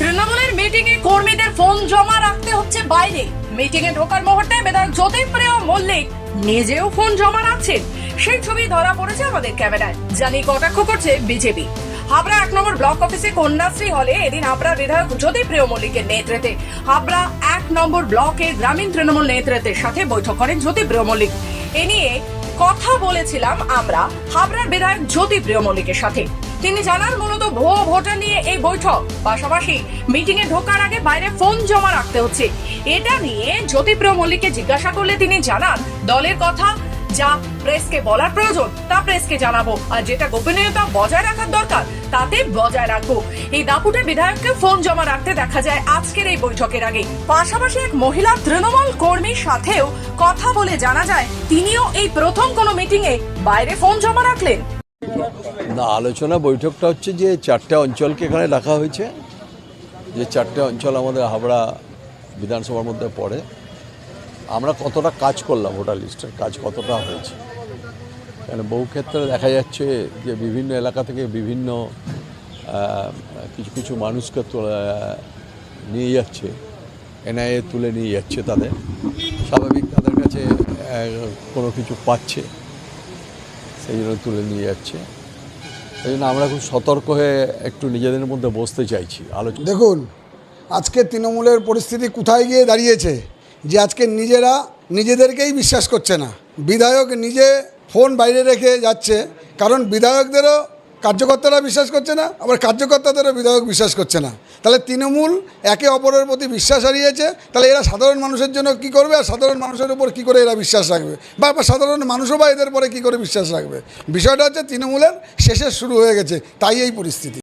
তৃণমূলের মিটিং এ কর্মীদের ফোন জমা রাখতে হচ্ছে বাইরে। মিটিং এ ঢোকার মুহূর্তে বিধায়ক জ্যোতিপ্রিয় মল্লিক নিজেও ফোন জমা রাখছেন। সেই ছবি ধরা পড়েছে আমাদের ক্যামেরায়। জানি কটাক্ষ করছে বিজেপি। হাবড়া এক নম্বর ব্লক অফিসে কন্যাশ্রী হলে এদিন হাবড়া বিধায়ক জ্যোতিপ্রিয় মল্লিকের নেতৃত্বে। হাবড়া এক নম্বর ব্লকের গ্রামীণ তৃণমূল নেতৃত্বের সাথে বৈঠক করেন জ্যোতিপ্রিয় মল্লিক। এ নিয়ে কথা বলেছিলাম আমরা হাবড়ার বিধায়ক জ্যোতিপ্রিয় মল্লিকের সাথে। তিনি জানান, মূলত ভুয়ো ভোটার নিয়ে এই বৈঠক। পাশাপাশি মিটিং এ ঢোকার আগে বাইরে ফোন জমা রাখতে হচ্ছে। এটা নিয়ে জ্যোতিপ্রিয় মল্লিককে জিজ্ঞাসা করলে তিনি জানান, দলের কথা, যা প্রেসকে বলার প্রয়োজন, তা প্রেসকে জানাব। আর যেটা গোপনীয়তা বজায় রাখার দরকার, তাতে বজায় রাখব। এই দাপুটে বিধায়ককে ফোন জমা রাখতে দেখা যায়, আজকের এই বৈঠকের আগে। পাশাপাশি এক মহিলা তৃণমূল কর্মীর সাথেও কথা বলে জানা যায়, তিনিও এই প্রথম কোনো মিটিং এ বাইরে ফোন জমা রাখলেন। না, আলোচনা বৈঠকটা হচ্ছে যে চারটে অঞ্চলকে এখানে রাখা হয়েছে। যে চারটে অঞ্চল আমাদের হাবড়া বিধানসভার মধ্যে পড়ে। আমরা কতটা কাজ করলাম ভোটার লিস্টের কাজ কতটা হয়েছে। কারণ বহু ক্ষেত্রে দেখা যাচ্ছে যে বিভিন্ন এলাকা থেকে বিভিন্ন কিছু কিছু মানুষকে নিয়ে যাচ্ছে। এনআইএ তুলে নিয়ে যাচ্ছে তাদের। স্বাভাবিক তাদের কাছে কোনো কিছু পাচ্ছে। সেই জন্য তুলে নিয়ে যাচ্ছে। এই জন্য আমরা খুব সতর্ক হয়ে একটু নিজেদের মধ্যে বসতে চাইছি। আলোচনা দেখুন, আজকে তৃণমূলের পরিস্থিতি কোথায় গিয়ে দাঁড়িয়েছে, যে আজকে নিজেরা নিজেদেরকেই বিশ্বাস করছে না। বিধায়ক নিজে ফোন বাইরে রেখে যাচ্ছে, কারণ বিধায়কদেরও কার্যকর্তারা বিশ্বাস করছে না, আবার কার্যকর্তাদেরও বিধায়ক বিশ্বাস করছে না। তাহলে তৃণমূল একে অপরের প্রতি বিশ্বাস হারিয়েছে, তাহলে এরা সাধারণ মানুষের জন্য কি করবে আর সাধারণ মানুষের উপর কি করে এরা বিশ্বাস রাখবে? বা সাধারণ মানুষও বা এদের পরে কী করে বিশ্বাস রাখবে? বিষয়টা হচ্ছে তৃণমূলের শেষের শুরু হয়ে গেছে, তাই এই পরিস্থিতি।